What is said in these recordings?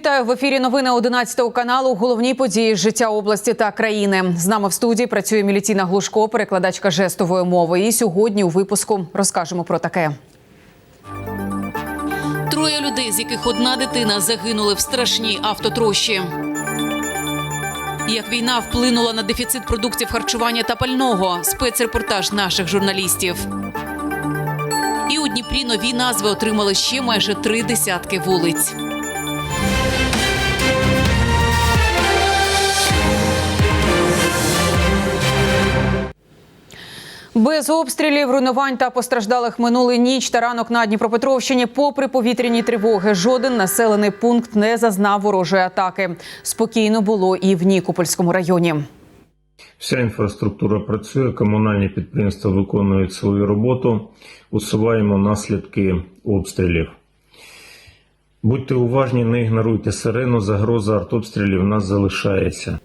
Вітаю в ефірі. Новини 11 каналу. Головні події життя області та країни. З нами в студії працює Мілітіна Глушко, перекладачка жестової мови. І сьогодні у випуску розкажемо про таке. Троє людей, з яких одна дитина загинули в страшній автотрощі. Як війна вплинула на дефіцит продуктів харчування та пального. Спецрепортаж наших журналістів. І у Дніпрі нові назви отримали ще майже три десятки вулиць. Без обстрілів, руйнувань та постраждалих минулий ніч та ранок на Дніпропетровщині. Попри повітряні тривоги, жоден населений пункт не зазнав ворожої атаки. Спокійно було і в Нікопольському районі. Вся інфраструктура працює, комунальні підприємства виконують свою роботу, усуваємо наслідки обстрілів. Будьте уважні, не ігноруйте сирену, загроза артобстрілів нас залишається.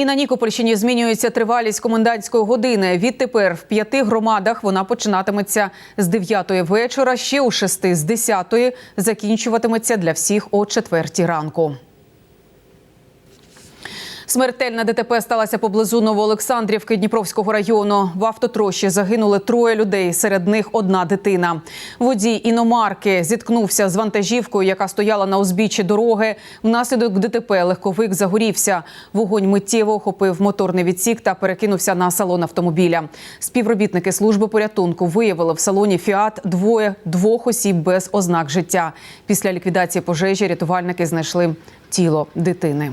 І на Нікопольщині змінюється тривалість комендантської години. Відтепер в п'яти громадах вона починатиметься з 9 вечора, ще у шести з 10, закінчуватиметься для всіх о четвертій ранку. Смертельна ДТП сталася поблизу Новоолександрівки Дніпровського району. В автотрощі загинули троє людей, серед них одна дитина. Водій іномарки зіткнувся з вантажівкою, яка стояла на узбіччі дороги. Внаслідок ДТП легковик загорівся. Вогонь миттєво охопив моторний відсік та перекинувся на салон автомобіля. Співробітники служби порятунку виявили в салоні Фіат двоє двох осіб без ознак життя. Після ліквідації пожежі рятувальники знайшли тіло дитини.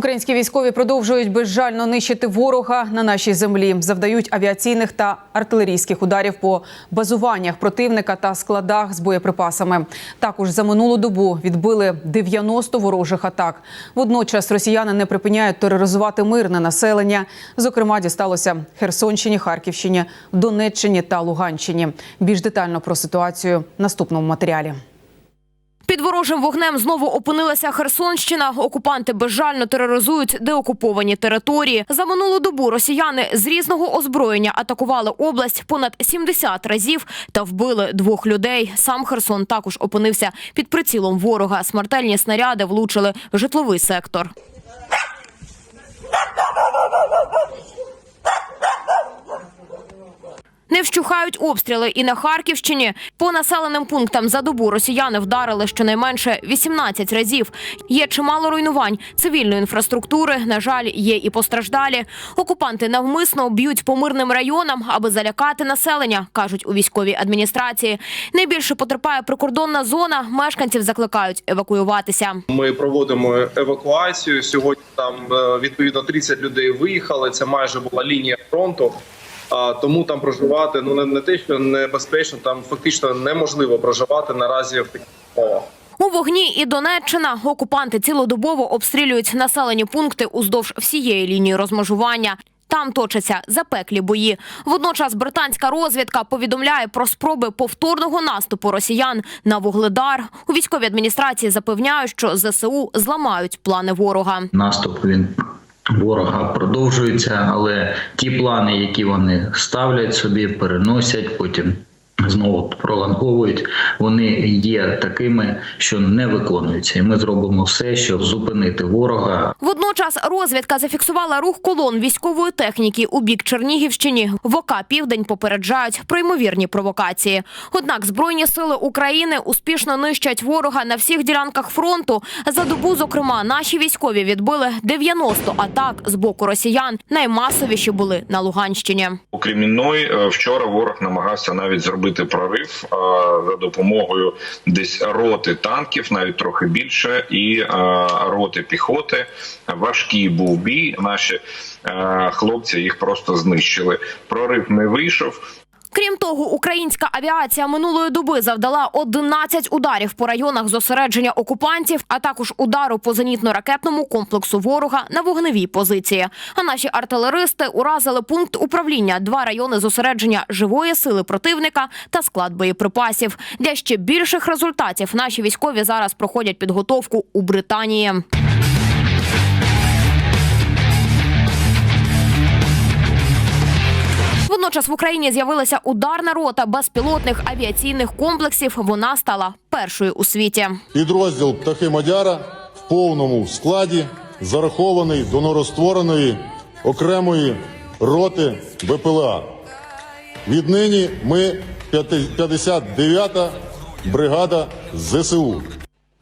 Українські військові продовжують безжально нищити ворога на нашій землі, завдають авіаційних та артилерійських ударів по базуваннях противника та складах з боєприпасами. Також за минулу добу відбили 90 ворожих атак. Водночас росіяни не припиняють тероризувати мирне населення. Зокрема, дісталося Херсонщині, Харківщині, Донеччині та Луганщині. Більш детально про ситуацію в наступному матеріалі. Під ворожим вогнем знову опинилася Херсонщина. Окупанти безжально тероризують деокуповані території. За минулу добу росіяни з різного озброєння атакували область понад 70 разів та вбили двох людей. Сам Херсон також опинився під прицілом ворога. Смертельні снаряди влучили в житловий сектор. Не вщухають обстріли і на Харківщині. По населеним пунктам за добу росіяни вдарили щонайменше 18 разів. Є чимало руйнувань цивільної інфраструктури. На жаль, є і постраждалі. Окупанти навмисно б'ють по мирним районам, аби залякати населення, кажуть у військовій адміністрації. Найбільше потерпає прикордонна зона. Мешканців закликають евакуюватися. Ми проводимо евакуацію. Сьогодні там е, відповідно 30 людей виїхали. Це майже була лінія фронту. А тому там проживати ну не, не те, що небезпечно, там фактично неможливо проживати наразі в таких умовах. У вогні і Донеччина окупанти цілодобово обстрілюють населені пункти уздовж всієї лінії розмежування. Там точаться запеклі бої. Водночас британська розвідка повідомляє про спроби повторного наступу росіян на вугледар. У військовій адміністрації запевняють, що ЗСУ зламають плани ворога. наступ він ворога продовжується, але ті плани, які вони ставлять собі, переносять, потім знову пролонговують, вони є такими, що не виконуються. І ми зробимо все, щоб зупинити ворога, Водночас розвідка зафіксувала рух колон військової техніки у бік Чернігівщині. В ОК Південь попереджають про ймовірні провокації. Однак збройні сили України успішно нищать ворога на всіх ділянках фронту. За добу, зокрема, наші військові відбили 90 атак з боку росіян. Наймасовіші були на Луганщині. Окрім іної, е, вчора ворог намагався навіть зробити прорив е, за допомогою десь роти танків, навіть трохи більше, і роти піхоти. Важкий був бій. Наші хлопці їх просто знищили. Прорив не вийшов. Крім того, українська авіація минулої доби завдала 11 ударів по районах зосередження окупантів, а також удару по зенітно-ракетному комплексу ворога на вогневій позиції. А наші артилеристи уразили пункт управління, два райони зосередження живої сили противника та склад боєприпасів. Для ще більших результатів наші військові зараз проходять підготовку у Британії. Водночас в Україні з'явилася ударна рота безпілотних авіаційних комплексів. Вона стала першою у світі. Підрозділ Птахи Мадяра в повному складі зарахований до новоствореної окремої роти БПЛА. Віднині ми 59-та бригада ЗСУ.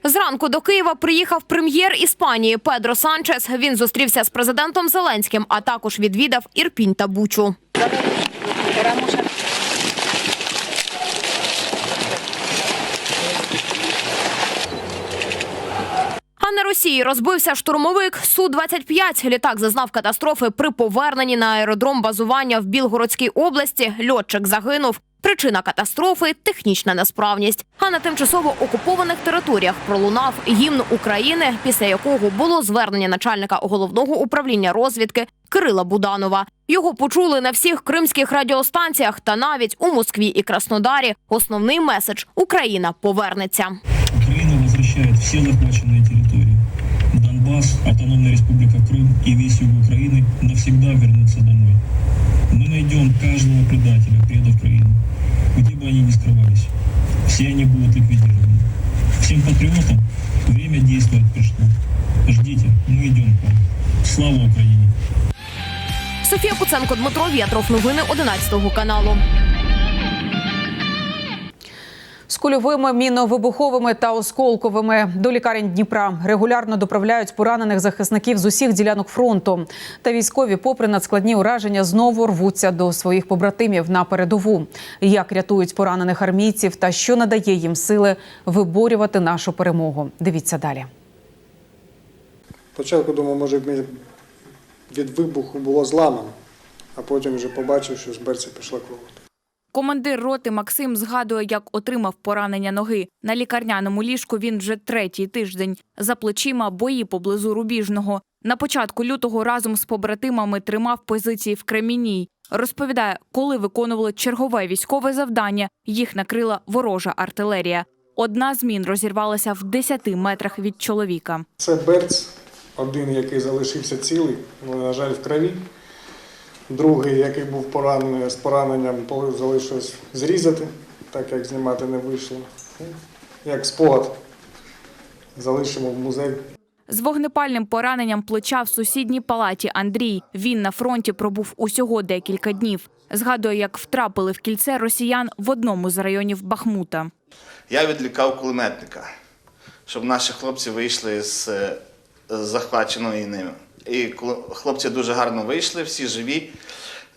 Зранку до Києва приїхав прем'єр Іспанії Педро Санчес. Він зустрівся з президентом Зеленським, а також відвідав Ірпінь та Бучу. А на Росії розбився штурмовик Су-25. Літак зазнав катастрофи при поверненні на аеродром базування в Білгородській області. Льотчик загинув. Причина катастрофи технічна несправність. А на тимчасово окупованих територіях пролунав гімн України, після якого було звернення начальника головного управління розвідки Кирила Буданова. Його почули на всіх кримських радіостанціях та навіть у Москві і Краснодарі. Основний меседж Україна повернеться. Украина возвращает все захваченные территории. Донбасс, Автономная Республика Крым и весь юг Украины навсегда вернутся домой. Мы найдем каждого предателя, предов Украины, где бы они ни скрывались. Все они будут ликвидированы. Всем патриотам время действовать пришло. Ждите, мы идем к вам. Слава Украине! Софія Куценко, Дмитро Вєтров. Новини 11 каналу. З кульовими, міновибуховими та осколковими до лікарень Дніпра регулярно доправляють поранених захисників з усіх ділянок фронту. Та військові, попри надскладні ураження, знову рвуться до своїх побратимів на передову. Як рятують поранених армійців та що надає їм сили виборювати нашу перемогу? Дивіться далі. Спочатку думав, може мені від вибуху було зламано, а потім вже побачив, що з берця пішла кров. Командир роти Максим згадує, як отримав поранення ноги. На лікарняному ліжку він вже третій тиждень. За плечима бої поблизу Рубіжного. На початку лютого разом з побратимами тримав позиції в Кремінній. Розповідає, коли виконували чергове військове завдання, їх накрила ворожа артилерія. Одна з мін розірвалася в 10 метрах від чоловіка. Це берц, один, який залишився цілий, але, на жаль, в крові. Другий, який був поранений з пораненням, залишилось зрізати, так як знімати не вийшло. Як спогад залишимо в музей. З вогнепальним пораненням плеча в сусідній палаті Андрій. Він на фронті пробув усього декілька днів. Згадує, як втрапили в кільце росіян в одному з районів Бахмута. Я відлікав кулеметника, щоб наші хлопці вийшли з, е, з захваченої ними. І хлопці дуже гарно вийшли, всі живі.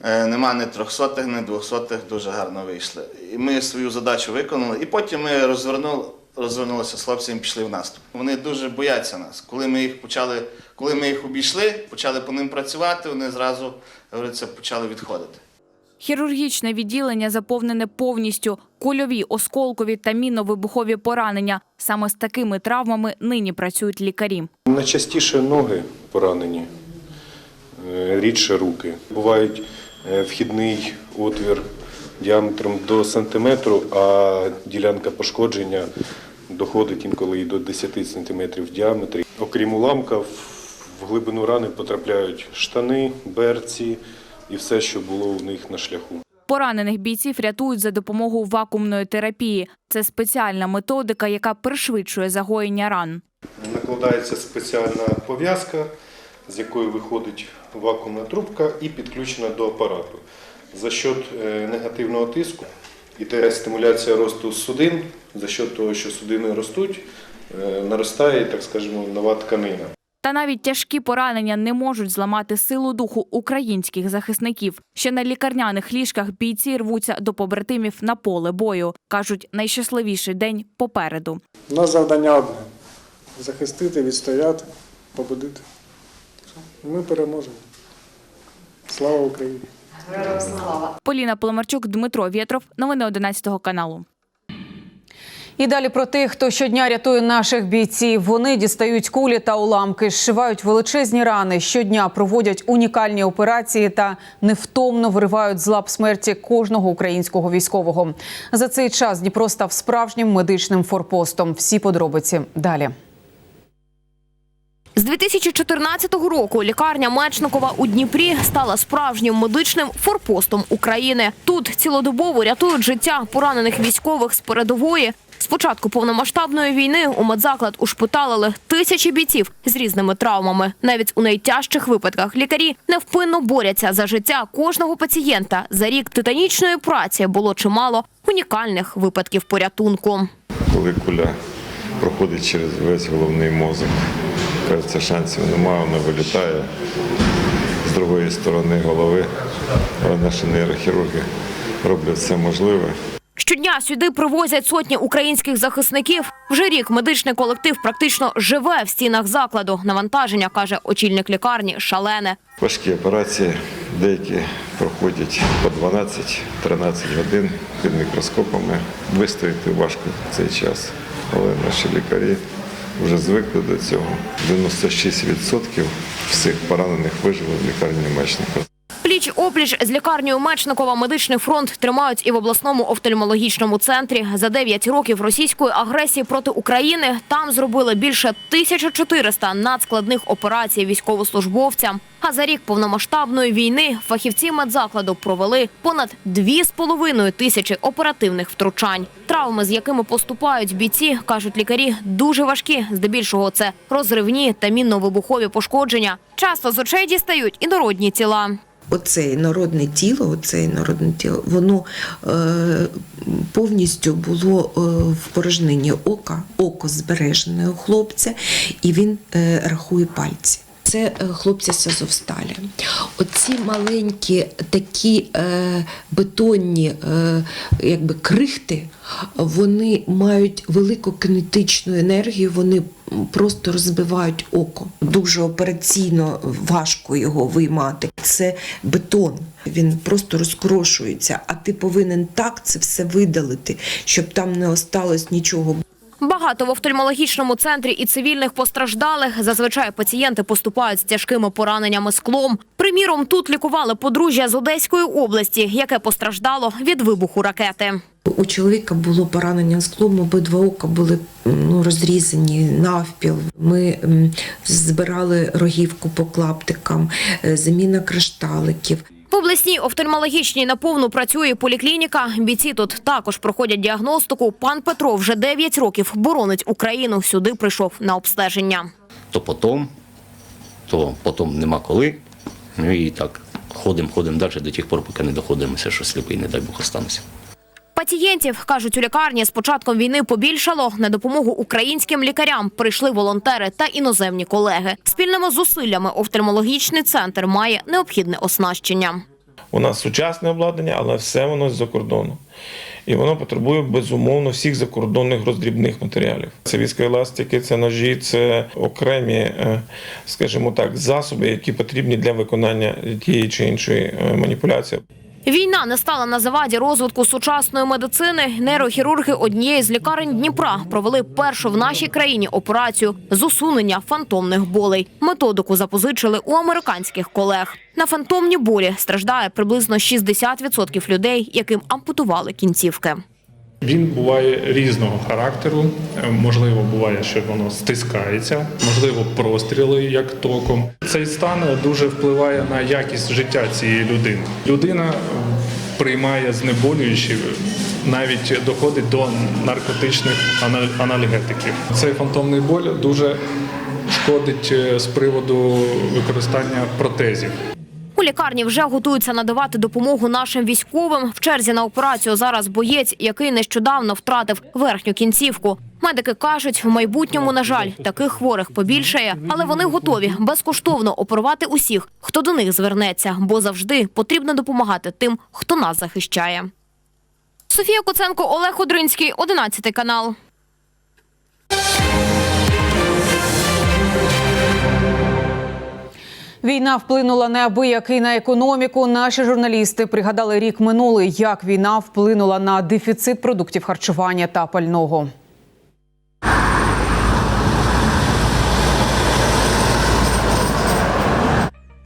Е, Нема ні трьохсотих, ні двохсотих, дуже гарно вийшли. І ми свою задачу виконали. І потім ми розвернули, розвернулися з хлопцями і пішли в наступ. Вони дуже бояться нас. Коли ми їх почали, коли ми їх обійшли, почали по ним працювати, вони зразу говориться, почали відходити. Хірургічне відділення заповнене повністю кульові, осколкові та мінно-вибухові поранення. Саме з такими травмами нині працюють лікарі. Найчастіше ноги поранені, е, рідше руки. Бувають е, вхідний отвір діаметром до сантиметру, а ділянка пошкодження доходить інколи і до 10 сантиметрів в діаметрі. Окрім уламка, в в глибину рани потрапляють штани, берці і все, що було у них на шляху. Поранених бійців рятують за допомогою вакуумної терапії. Це спеціальна методика, яка пришвидшує загоєння ран. Накладається спеціальна пов'язка, з якої виходить вакуумна трубка і підключена до апарату. За счет негативного тиску іде стимуляція росту судин, за счет того, що судини ростуть, е, наростає, так скажемо, нова тканина. Та навіть тяжкі поранення не можуть зламати силу духу українських захисників. Ще на лікарняних ліжках бійці рвуться до побратимів на поле бою. кажуть, найщасливіший день попереду. У нас завдання одне захистити, відстояти, побудити. Ми переможемо. Слава Україні! Поліна Поломарчук, Дмитро Вєтров. Новини 11 каналу. І далі про тих, хто щодня рятує наших бійців. Вони дістають кулі та уламки, зшивають величезні рани. Щодня проводять унікальні операції та невтомно виривають з лап смерті кожного українського військового. За цей час Дніпро став справжнім медичним форпостом. Всі подробиці далі. З 2014 року лікарня Мечникова у Дніпрі стала справжнім медичним форпостом України. Тут цілодобово рятують життя поранених військових з передової. З початку повномасштабної війни у медзаклад ушпиталили тисячі бійців з різними травмами. Навіть у найтяжчих випадках лікарі невпинно борються за життя кожного пацієнта. За рік титанічної праці було чимало унікальних випадків порятунку. коли куля проходить через весь головний мозок. Кажеться, шансів немає, вона вилітає з другої сторони голови. Наші нейрохірурги роблять все можливе. Щодня сюди привозять сотні українських захисників. Вже рік медичний колектив практично живе в стінах закладу. Навантаження каже очільник лікарні шалене. Важкі операції, деякі проходять по 12-13 годин під мікроскопами. Вистояти важко цей час. Але наші лікарі вже звикли до цього. 96% всіх поранених вижили в лікарні Мечникова. Пліч опліч з лікарнею Мечникова медичний фронт тримають і в обласному офтальмологічному центрі. За 9 років російської агресії проти України там зробили більше 1400 надскладних операцій військовослужбовцям. А за рік повномасштабної війни фахівці медзакладу провели понад 2,5 тисячі оперативних втручань. Травми, з якими поступають бійці, кажуть лікарі, дуже важкі. Здебільшого це розривні та мінно-вибухові пошкодження. Часто з очей дістають і народні тіла. Оце народне тіло, оце народне тіло, воно е, повністю було е, в порожнині ока, око збережене у хлопця, і він е, рахує пальці. Це е, хлопці з Азовсталі. Оці маленькі такі е, бетонні е, якби крихти, вони мають велику кинетичну енергію, вони просто розбивають око. Дуже операційно важко його виймати. Це бетон, він просто розкрошується, а ти повинен так це все видалити, щоб там не осталось нічого. Багато в офтальмологічному центрі і цивільних постраждалих. Зазвичай пацієнти поступають з тяжкими пораненнями склом. Приміром, тут лікували подружжя з Одеської області, яке постраждало від вибуху ракети. У чоловіка було поранення склом, обидва ока були ну, розрізані навпіл. Ми збирали рогівку по клаптикам, е, заміна кришталиків. В обласній офтальмологічній наповну працює поліклініка. Бійці тут також проходять діагностику. Пан Петро вже 9 років боронить Україну. Сюди прийшов на обстеження. то потом, то потім нема коли. Ну і так ходимо, ходимо далі до тих пор, поки не доходимося, що сліпий, не дай Бог, остануся. Пацієнтів, кажуть, у лікарні з початком війни побільшало. На допомогу українським лікарям прийшли волонтери та іноземні колеги. Спільними зусиллями офтальмологічний центр має необхідне оснащення. У нас сучасне обладнання, але все воно з-за кордону. І воно потребує безумовно всіх закордонних роздрібних матеріалів. Це віскоеластики, це ножі, це окремі, е, скажімо так, засоби, які потрібні для виконання тієї чи іншої е, маніпуляції. Війна не стала на заваді розвитку сучасної медицини. Нейрохірурги однієї з лікарень Дніпра провели першу в нашій країні операцію з усунення фантомних болей. Методику запозичили у американських колег. На фантомні болі страждає приблизно 60% людей, яким ампутували кінцівки. Він буває різного характеру. Е, Можливо, буває, що воно стискається, можливо, простріли як током. Цей стан дуже впливає на якість життя цієї людини. Людина е, приймає знеболюючі, навіть доходить до наркотичних анальгетиків. Цей фантомний боль дуже шкодить е, з приводу використання протезів. У лікарні вже готуються надавати допомогу нашим військовим. В черзі на операцію зараз боєць, який нещодавно втратив верхню кінцівку. Медики кажуть, в майбутньому, на жаль, таких хворих побільшає, але вони готові безкоштовно оперувати усіх, хто до них звернеться, бо завжди потрібно допомагати тим, хто нас захищає. Софія Куценко, Олег Одринський, 11 канал. Війна вплинула неабияк і на економіку. Наші журналісти пригадали рік минулий, як війна вплинула на дефіцит продуктів харчування та пального.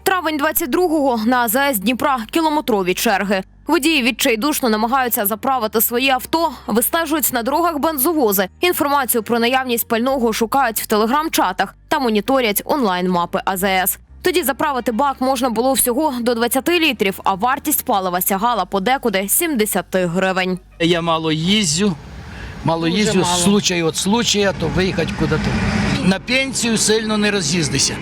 Травень 22-го на АЗС Дніпра кілометрові черги. Водії відчайдушно намагаються заправити свої авто, вистежують на дорогах бензовози. Інформацію про наявність пального шукають в телеграм-чатах. Та моніторять онлайн-мапи АЗС. Тоді заправити бак можна було всього до 20 літрів, а вартість палива сягала подекуди 70 гривень. Я мало їздю, мало Дуже їздю, мало. случай від случая, то виїхати куди-то. На пенсію сильно не роз'їздися.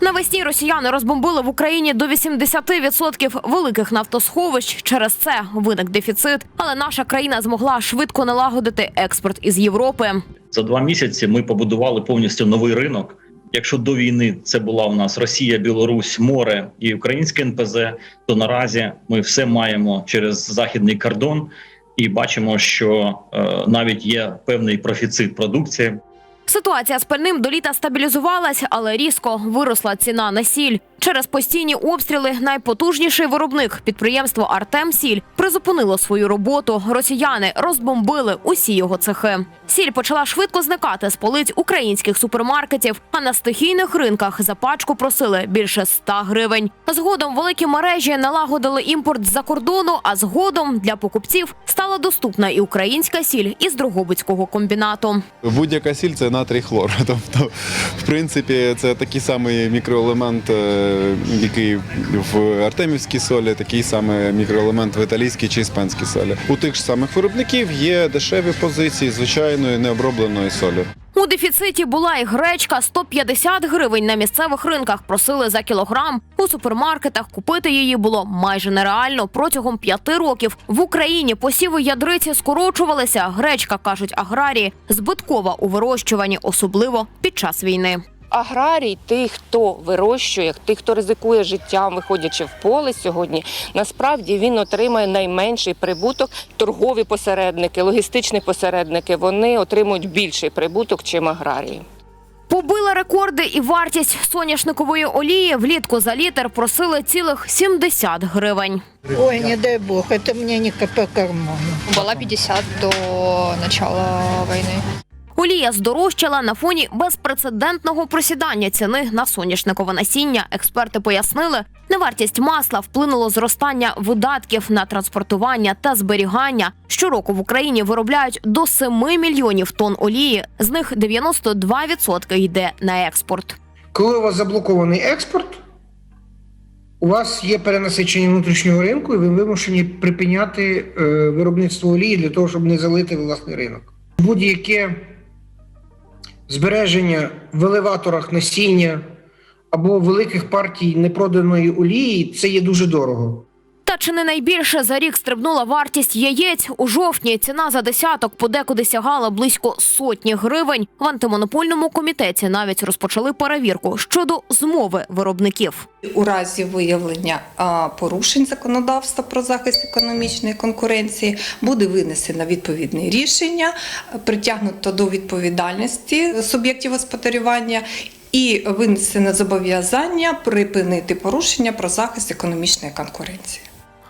Навесні росіяни розбомбили в Україні до 80% великих нафтосховищ. Через це виник дефіцит, але наша країна змогла швидко налагодити експорт із Європи. За два місяці ми побудували повністю новий ринок. Якщо до війни це була у нас Росія, Білорусь, море і українське НПЗ, то наразі ми все маємо через західний кордон і бачимо, що е, навіть є певний профіцит продукції. Ситуація з пальним до літа стабілізувалась, але різко виросла ціна на сіль. Через постійні обстріли найпотужніший виробник підприємство Артем Сіль призупинило свою роботу. Росіяни розбомбили усі його цехи. Сіль почала швидко зникати з полиць українських супермаркетів, а на стихійних ринках за пачку просили більше 100 гривень. Згодом великі мережі налагодили імпорт з-за кордону, а згодом для покупців стала доступна і українська сіль із Дрогобицького комбінату. Будь-яка сіль це натрій хлор. Тобто, в принципі, це такий самий мікроелемент, е, який в артемівській солі, такий самий мікроелемент в італійській чи іспанській солі. У тих ж самих виробників є дешеві позиції звичайної необробленої солі. У дефіциті була і гречка 150 гривень на місцевих ринках. Просили за кілограм. У супермаркетах купити її було майже нереально. Протягом п'яти років в Україні посіви ядриці скорочувалися. Гречка кажуть аграрії, збиткова у вирощуванні, особливо під час війни. аграрій, тих, хто вирощує, тих, хто ризикує життям, виходячи в поле сьогодні, насправді він отримає найменший прибуток. Торгові посередники, логістичні посередники вони отримують більший прибуток, чим аграрії. Побила рекорди і вартість соняшникової олії влітку за літр просили цілих 70 гривень. Ой, не дай бог, это мне не по карману. Была 50 до начала войны. Олія здорожчала на фоні безпрецедентного просідання ціни на соняшникове насіння. Експерти пояснили, на вартість масла вплинуло зростання видатків на транспортування та зберігання. Щороку в Україні виробляють до 7 мільйонів тонн олії, з них 92% йде на експорт. Коли у вас заблокований експорт, у вас є перенасичення внутрішнього ринку, і ви вимушені припиняти е, виробництво олії для того, щоб не залити власний ринок. Будь-яке збереження в елеваторах насіння або великих партій непроданої олії це є дуже дорого. Чи не найбільше за рік стрибнула вартість яєць у жовтні? Ціна за десяток подекуди сягала близько сотні гривень. В антимонопольному комітеті навіть розпочали перевірку щодо змови виробників. У разі виявлення порушень законодавства про захист економічної конкуренції буде винесено відповідне рішення, притягнуто до відповідальності суб'єктів господарювання і винесено зобов'язання припинити порушення про захист економічної конкуренції.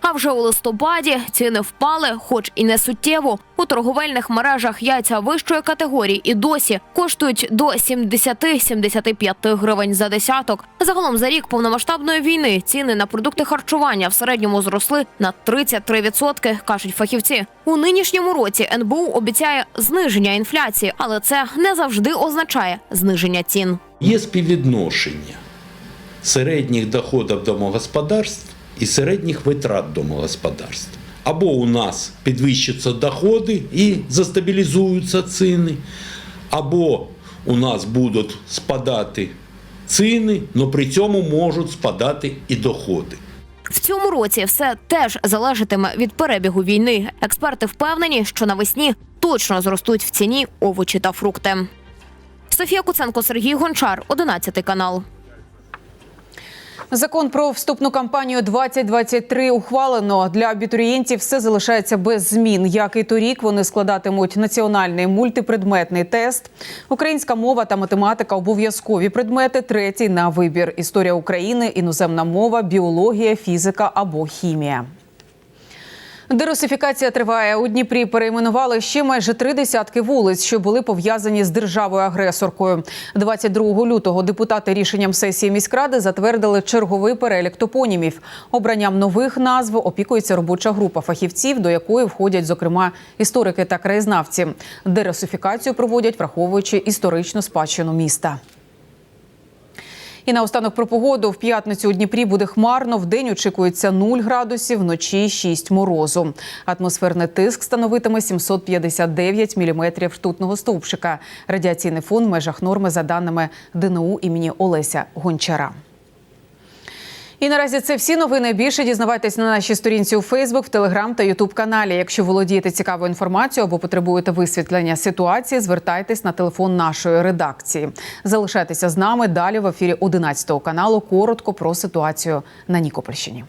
А вже у листопаді ціни впали, хоч і не суттєво. У торговельних мережах яйця вищої категорії і досі коштують до 70-75 гривень за десяток. Загалом за рік повномасштабної війни ціни на продукти харчування в середньому зросли на 33%, кажуть фахівці. У нинішньому році НБУ обіцяє зниження інфляції, але це не завжди означає зниження цін. Є співвідношення середніх доходів домогосподарств і середніх витрат домогосподарств. Або у нас підвищаться доходи і застабілізуються ціни, або у нас будуть спадати ціни, але при цьому можуть спадати і доходи. В цьому році все теж залежатиме від перебігу війни. Експерти впевнені, що навесні точно зростуть в ціні овочі та фрукти. Софія Куценко, Сергій Гончар, 11 канал. Закон про вступну кампанію 2023 ухвалено. Для абітурієнтів все залишається без змін. Як і торік, вони складатимуть національний мультипредметний тест. Українська мова та математика обов'язкові предмети. Третій на вибір: історія України, іноземна мова, біологія, фізика або хімія. Дерусифікація триває у Дніпрі. Перейменували ще майже три десятки вулиць, що були пов'язані з державою-агресоркою. 22 лютого депутати рішенням сесії міськради затвердили черговий перелік топонімів. Обранням нових назв опікується робоча група фахівців, до якої входять, зокрема, історики та краєзнавці. Дерусифікацію проводять, враховуючи історичну спадщину міста. І наостанок про погоду. В п'ятницю у Дніпрі буде хмарно. В день очікується 0 градусів, вночі 6 морозу. Атмосферний тиск становитиме 759 міліметрів ртутного стовпчика. Радіаційний фон в межах норми за даними ДНУ імені Олеся Гончара. І наразі це всі новини. Більше дізнавайтесь на нашій сторінці у Фейсбук, в Телеграм та Ютуб каналі. Якщо володієте цікавою інформацією або потребуєте висвітлення ситуації, звертайтесь на телефон нашої редакції. Залишайтеся з нами далі в ефірі 11 каналу. Коротко про ситуацію на Нікопольщині.